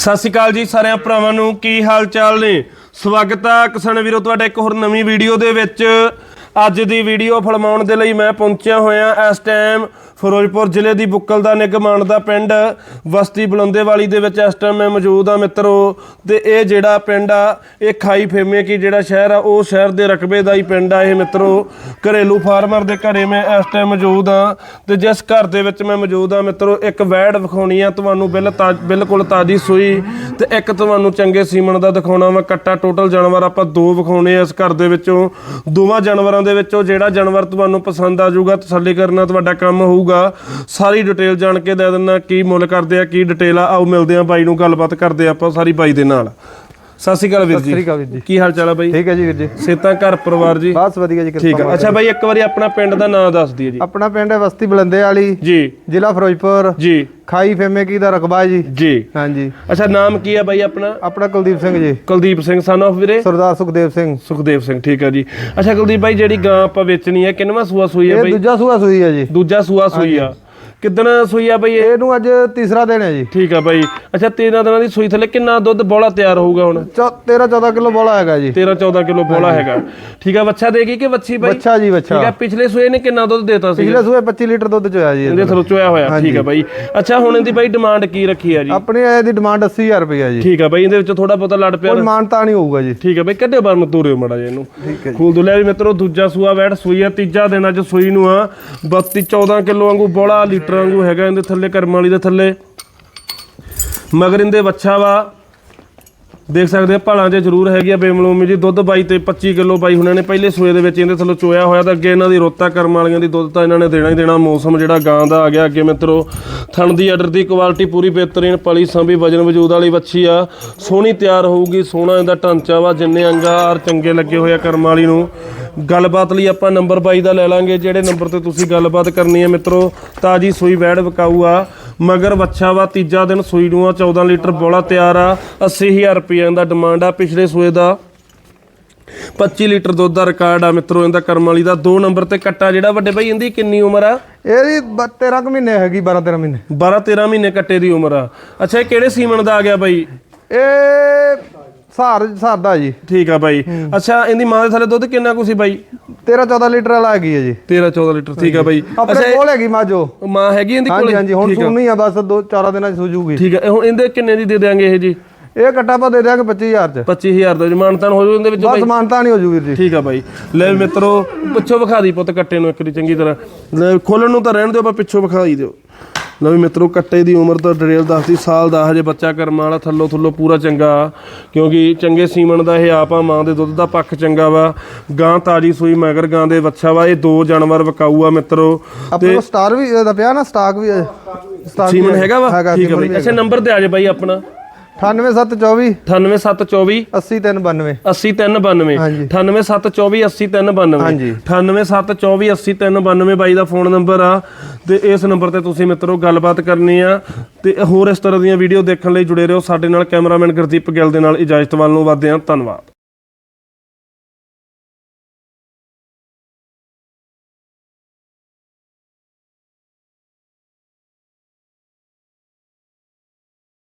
ਸਤਿ ਸ਼੍ਰੀ ਅਕਾਲ ਜੀ ਸਾਰਿਆਂ ਭਰਾਵਾਂ ਨੂੰ, ਕੀ ਹਾਲ ਚਾਲ ਨੇ? ਸਵਾਗਤ ਆ ਕਿਸਾਨ ਵੀਰੋ, ਤੁਹਾਡਾ ਇੱਕ ਹੋਰ ਨਵੀਂ ਵੀਡੀਓ ਦੇ ਵਿੱਚ। ਅੱਜ ਦੀ ਵੀਡੀਓ ਫਿਲਮਾਉਣ ਦੇ ਲਈ ਮੈਂ ਪਹੁੰਚਿਆ ਹੋਇਆ, ਇਸ ਟਾਈਮ ਫਿਰੋਜ਼ਪੁਰ ਜ਼ਿਲ੍ਹੇ ਦੀ ਬੁੱਕਲ ਦਾ ਨਿਗਮਾਨ ਦਾ ਪਿੰਡ ਵਸਤੀ ਬਲੰਦੇਵਾਲੀ ਦੇ ਵਿੱਚ ਇਸ ਟਾਈਮ ਮੈਂ ਮੌਜੂਦ ਆ ਮਿੱਤਰੋ ਤੇ ਇਹ ਜਿਹੜਾ ਪਿੰਡ ਆ, ਇਹ ਖਾਈ ਫੇਮੇ ਕੀ ਜਿਹੜਾ ਸ਼ਹਿਰ ਆ, ਉਹ ਸ਼ਹਿਰ ਦੇ ਰਕਬੇ ਦਾ ਹੀ ਪਿੰਡ ਆ ਇਹ ਮਿੱਤਰੋ। ਘਰੇਲੂ ਫਾਰਮਰ ਦੇ ਘਰੇ ਮੈਂ ਇਸ ਟਾਈਮ ਮੌਜੂਦ ਆ ਤੇ ਜਿਸ ਘਰ ਦੇ ਵਿੱਚ ਮੈਂ ਮੌਜੂਦ ਆ ਮਿੱਤਰੋ, ਇੱਕ ਵੈੜ ਵਿਖਾਉਣੀ ਆ, ਤੁਹਾਨੂੰ ਬਿਲ ਬਿਲਕੁਲ ਤਾਜ਼ੀ ਸੂਈ ਤੇ ਇੱਕ ਤੁਹਾਨੂੰ ਚੰਗੇ ਸੀਮਨ ਦਾ ਦਿਖਾਉਣਾ ਵਾ, ਕੱਟਾ ਟੋਟਲ ਜਾਨਵਰ ਆਪਾਂ ਦੋ ਵਿਖਾਉਣੇ ਆ ਇਸ ਘਰ ਦੇ ਵਿੱਚੋਂ। ਦੋਵਾਂ ਜਾਨਵਰਾਂ ਦੇ ਵਿੱਚੋਂ ਜਿਹੜਾ ਜਾਨਵਰ ਤੁਹਾਨੂੰ ਪਸੰਦ ਆ ਜਾਊਗਾ, ਤਸੱਲੀ ਕਰਨਾ ਤੁਹਾਡਾ ਕੰਮ ਹੋਊਗਾ। ਸਾਰੀ ਡਿਟੇਲ ਜਾਣ ਕੇ ਦੇ ਦਿੰਨਾ ਕੀ ਮੁੱਲ ਕਰਦੇ ਆ, ਕੀ ਡਿਟੇਲ ਆ, ਆਓ ਮਿਲਦੇ ਆ ਬਾਈ ਨੂੰ ਗੱਲਬਾਤ ਕਰਦੇ ਆ ਆਪਾਂ ਸਾਰੀ ਬਾਈ ਦੇ ਨਾਲ। ਸਤਿ ਸ਼੍ਰੀ ਅਕਾਲ ਵੀਰ ਸਤਿ ਸ੍ਰੀ ਜੀ ਅਕਾਲ ਵੀਰ ਜੀ। ਕੀ ਹਾਲ ਚਾਲ ਆ ਬਾਈ? ਠੀਕ ਹੈ ਜੀ ਵੀਰ ਜੀ। ਸੇਤਾ ਘਰ ਪਰਿਵਾਰ ਜੀ। ਬਸ ਵਧੀਆ ਜੀ ਠੀਕ ਆ। ਅੱਛਾ ਬਾਈ ਇੱਕ ਵਾਰੀ ਆਪਣਾ ਪਿੰਡ ਦਾ ਨਾਮ ਦੱਸ ਦਈਏ ਜੀ। ਆਪਣਾ ਪਿੰਡ ਹੈ ਬਸਤੀ ਬਲੰਦੇ ਵਾਲੀ ਜੀ। ਜ਼ਿਲ੍ਹਾ ਫਿਰੋਜ਼ਪੁਰ। ਜੀ। ਖਾਈ ਫੇਮੇ ਕੀ ਦਾ ਰਕਬਾ ਹੈ ਜੀ। ਜੀ। ਹਾਂਜੀ। ਅੱਛਾ ਨਾਮ ਕੀ ਆ ਬਾਈ ਆਪਣਾ? ਆਪਣਾ ਕੁਲਦੀਪ ਸਿੰਘ ਜੀ। ਕੁਲਦੀਪ ਸਿੰਘ ਸਨ of ਵੀਰੇ? ਸਰਦਾਰ ਸੁਖਦੇਵ ਸਿੰਘ। ਸੁਖਦੇਵ ਸਿੰਘ ਠੀਕ ਹੈ ਜੀ। ਅੱਛਾ ਕੁਲਦੀਪ ਬਾਈ ਜਿਹੜੀ ਗਾਂ ਆਪਾਂ ਵੇਚਣੀ ਹੈ ਕਿੰਨਵਾਂ ਸੂਆ ਸੂਈ ਹੈ ਇਹ ਬਾਈ? ਦੂਜਾ ਸੂਆ ਸੂਈ ਹੈ ਜੀ। ਦੂਜਾ ਸੂਆ ਸੂਈ ਆ। ਕਿਦਣ ਸੂਈ ਆ ਬਾਈ ਇਹ? ਇਹਨੂੰ ਅੱਜ ਤੀਸਰਾ ਦਿਨ ਹੈ ਜੀ। ਠੀਕ ਆ ਬਾਈ। ਅੱਛਾ 13 ਦਿਨਾਂ ਦੀ ਸੂਈ ਥੱਲੇ ਕਿੰਨਾ ਦੁੱਧ ਬੋਲਾ ਤਿਆਰ ਹੋਊਗਾ ਹੁਣ? 13 14 ਕਿਲੋ ਬੋਲਾ ਹੈਗਾ ਜੀ। 13 14 ਕਿਲੋ ਬੋਲਾ ਹੈਗਾ। ਠੀਕ ਆ ਬੱਚਾ ਦੇਗੀ ਕਿ ਬੱਚੀ ਬਾਈ? ਬੱਚਾ ਜੀ ਠੀਕ ਬੱਚਾ ਆ ਪਿਛਲੇ ਸੂਏ ਨੇ ਕਿੰਨਾ ਦੁੱਧ ਦੇਤਾ ਸੀ? ਪਿਛਲੇ ਸੂਏ 25 ਲੀਟਰ ਦੁੱਧ ਚੋਇਆ ਜੀ ਇਹਦੇ ਥਰੂ ਚੋਇਆ ਹੋਇਆ ਠੀਕ ਆ ਬਾਈ। ਅੱਛਾ ਹੁਣ ਇਹਦੀ ਬਾਈ ਡਿਮਾਂਡ ਕੀ ਰੱਖੀ ਆ ਜੀ? ਆਪਣੀ ਇਹਦੀ ਡਿਮਾਂਡ 80000 ਰੁਪਏ ਜੀ। ਠੀਕ ਆ ਬਾਈ ਇਹਦੇ ਵਿੱਚ ਥੋੜਾ ਬਹੁਤਾ ਲੜ ਪਿਆ ਕੋਈ ਮਾਨਤਾ ਨਹੀਂ ਹੋਊਗਾ ਜੀ। ਠੀਕ ਹੈ ਬਈ ਕੱਢੇ ਬਾਹਰ ਨੂੰ ਤੋਰਿਓ ਮੜਾ ਜੇ ਇਹਨੂੰ। ਠੀਕ ਹੈ ਖੂਲ ਦੁਲਿਆ ਵੀ ਮਿੱਤਰੋ ਦੂਜਾ ਸੂਆ ਵੈੜ ਸੂਈ ਆ ਤੀਜਾ ਦਿਨ ਅੱਜ ਸੂਈ ਨੂੰ ਆ। 32 14 ਕਿਲੋ ਵਾਂਗੂ ਬੋਲਾ ਲੀਟਰ ਵਾਂਗੂ ਹੈਗਾ ਇਹਦੇ ਥੱਲੇ ਕਰਮ ਵਾਲੀ ਦੇ ਥੱਲੇ। ਮਗਰ ਇਹਦੇ ਵੱਛਾ ਵਾ। ਦੇਖ ਸਕਦੇ ਆ, ਭਾਲਾਂ 'ਚ ਜ਼ਰੂਰ ਹੈਗੀ ਆ ਬੇਮਲੂਮੀ ਜੀ, ਦੁੱਧ ਬਾਈ ਤੇ 25 ਕਿਲੋ ਬਾਈ ਹੁਣਾਂ ਨੇ ਪਹਿਲੇ ਸੂਏ ਦੇ ਵਿੱਚ ਇਹਦੇ ਥੱਲੋਂ ਚੋਇਆ ਹੋਇਆ ਤਾਂ ਅੱਗੇ ਇਹਨਾਂ ਦੀ ਰੋਤਾ ਕਰਮ ਵਾਲੀਆਂ ਦੀ ਦੁੱਧ ਤਾਂ ਇਹਨਾਂ ਨੇ ਦੇਣਾ ਹੀ ਦੇਣਾ। ਮੌਸਮ ਜਿਹੜਾ ਗਾਂ ਦਾ ਆ ਗਿਆ। ਅੱਗੇ ਮਿੱਤਰੋ, ਥਣ ਦੀ ਆਰਡਰ ਦੀ ਕੁਆਲਿਟੀ ਪੂਰੀ ਬਿਹਤਰੀਨ, ਪਲੀ ਸੰਭੀ, ਵਜਨ ਵਜੂਦ ਵਾਲੀ ਵੱਛੀ ਆ। ਸੋਹਣੀ ਤਿਆਰ ਹੋਊਗੀ, ਸੋਹਣਾ ਇਹਦਾ ਢਾਂਚਾ ਵਾ, ਜਿੰਨੇ ਅੰਗਾ ਅੰਗਾਰ ਚੰਗੇ ਲੱਗੇ ਹੋਏ ਆ ਕਰਮ ਵਾਲੀ ਨੂੰ। ਗੱਲਬਾਤ ਲਈ ਆਪਾਂ ਨੰਬਰ ਬਾਈ ਦਾ ਲੈ ਲਾਂਗੇ, ਜਿਹੜੇ ਨੰਬਰ ਤੇ ਤੁਸੀਂ ਗੱਲਬਾਤ ਕਰਨੀ ਹੈ ਮਿੱਤਰੋ, ਤਾਜੀ ਸੂਈ ਵੈੜ ਵਿਕਾਊ ਆ। ਮਗਰ ਬੱਚਾ ਵਾ ਤੀਜਾ ਦਿਨ ਸੂਈ ਨੂੰ ਆ 14 ਲੀਟਰ ਬੋਲਾ ਤਿਆਰ ਆ। 80000 ਰੁਪਏ ਦਾ ਡਿਮਾਂਡ ਆ ਪਿਛਲੇ ਸੂਏ ਦਾ। 25 ਲੀਟਰ ਦੁੱਧ ਦਾ ਰਿਕਾਰਡ ਆ ਮਿੱਤਰੋ ਇਹਦਾ ਕਰਮ ਵਾਲੀ ਦਾ। ਦੋ ਨੰਬਰ ਤੇ ਕੱਟਾ ਜਿਹੜਾ ਵੱਡੇ ਭਾਈ ਇਹਦੀ ਕਿੰਨੀ ਉਮਰ ਆ? ਇਹਦੀ 13 ਕੁ ਮਹੀਨੇ ਹੈਗੀ 12 13 ਮਹੀਨੇ। 12 13 ਮਹੀਨੇ ਕੱਟੇ ਦੀ ਉਮਰ ਆ। ਅੱਛਾ ਇਹ ਕਿਹੜੇ ਸੀਮਨ ਦਾ ਆ ਗਿਆ ਬਾਈ ਇਹ ਸਾਰ ਸਾਦਾ ਜੀ। ਠੀਕ ਆ ਬਾਈ ਅੱਛਾ ਇਹਦੀ ਮਾਂ ਦੇ ਥੱਲੇ ਦੁੱਧ ਕਿੰਨਾ ਕੁ ਸੀ ਬਾਈ 13 14 ਲੀਟਰ ਵਾਲਾ ਹੈਗੀ ਹੈ ਜੀ। 13 14 ਲੀਟਰ ਠੀਕ ਆ ਬਾਈ। ਆਪਣੇ ਕੋਲ ਹੈਗੀ ਮਾਜੋ ਮਾਂ ਹੈਗੀ ਇਹਦੀ ਹਾਂਜੀ ਕੋਲੇ? ਹਾਂਜੀ ਹੁਣ ਸੁਣਨੀ ਆ ਬਸ ਦੋ ਚਾਰਾਂ ਦਿਨਾਂ ਚ ਸੁਜੂਗੀ ਠੀਕ ਆ ਹੁਣ ਇਹਦੇ ਕਿੰਨੇ ਦੀ ਦੇ ਦਿਆਂਗੇ ਇਹ ਜੀ? ਇਹ ਕੱਟਾ ਪਾ ਦੇ ਦਿਆਂਗੇ 25000 ਚ। 25000 ਦਾ ਜਮਾਨਤਾਨ ਹੋ ਜੂ ਇਹਦੇ ਵਿੱਚ ਬਸ ਮਾਨਤਾ ਨਹੀਂ ਹੋ ਜੂ ਵੀਰ ਜੀ। ਠੀਕ ਆ ਬਾਈ। ਲੈ ਮਿੱਤਰੋ ਪਿੱਛੋਂ ਵਿਖਾ ਦੀ ਪੁੱਤ ਕੱਟੇ ਨੂੰ ਇੱਕ ਵਾਰੀ ਚੰਗੀ ਤਰ੍ਹਾਂ। ਖੋਲਣ ਨੂੰ ਤਾਂ ਰਹਿਣ ਦਿਓ ਆਪਾਂ ਪਿੱਛੋਂ ਵਿਖਾਈ ਦਿਓ। ਲੈ ਵੀ ਮਿੱਤਰੋ ਕੱਟੇ ਦੀ ਉਮਰ ਤਾਂ ਡਰੇਲ ਦੱਸਦੀ ਸਾਲ ਦਾ ਹਜੇ ਬੱਚਾ ਕਰਮ ਵਾਲਾ ਥੱਲੋ ਥੱਲੋ ਪੂਰਾ ਚੰਗਾ। ਕਿਉਂਕਿ ਚੰਗੇ ਸੀਮਨ ਦਾ ਇਹ ਆਪ ਆ ਮਾਂ ਦੇ ਦੁੱਧ ਦਾ ਪੱਖ ਚੰਗਾ ਵਾ। ਗਾਂ ਤਾਜੀ ਸੂਈ ਮਗਰ ਗਾਂ ਦੇ ਬੱਚਾ ਵਾ ਇਹ ਦੋ ਜਾਨਵਰ ਵਿਕਾਊ ਆ ਮਿੱਤਰੋ। ਆਪਣੇ ਕੋਲ ਸਟਾਰ ਵੀ ਇਹਦਾ ਪਿਆ ਨਾ ਸਟਾਕ ਵੀ ਹੈ। ਸਟਾਕ ਸੀਮਨ ਹੈਗਾ ਵਾ? ਠੀਕ ਆ ਬਾਈ। ਅੱਛਾ ਨੰਬਰ ਤੇ ਆ ਜਾ ਬਾਈ ਆਪਣਾ। 98724 98724 80392 80392 ਹਾਂਜੀ। 98724 80392 ਹਾਂਜੀ। 98724 80392 ਬਾਈ ਦਾ ਫੋਨ ਨੰਬਰ ਆ। ਤੇ ਇਸ ਨੰਬਰ ਤੇ ਤੁਸੀਂ ਮਿੱਤਰੋ ਗੱਲਬਾਤ ਕਰਨੀ ਆ। ਤੇ ਹੋਰ ਇਸ ਤਰ੍ਹਾਂ ਦੀਆਂ ਵੀਡੀਓ ਦੇਖਣ ਲਈ ਜੁੜੇ ਰਹੋ। ਸਾਡੇ ਨਾਲ ਕੈਮਰਾਮੈਨ ਗੁਰਦੀਪ ਗਿੱਲ ਦੇ ਨਾਲ ਇਜਾਜ਼ਤ ਵੱਲ ਨੂੰ ਵਧਦੇ ਹਾਂ। ਧੰਨਵਾਦ।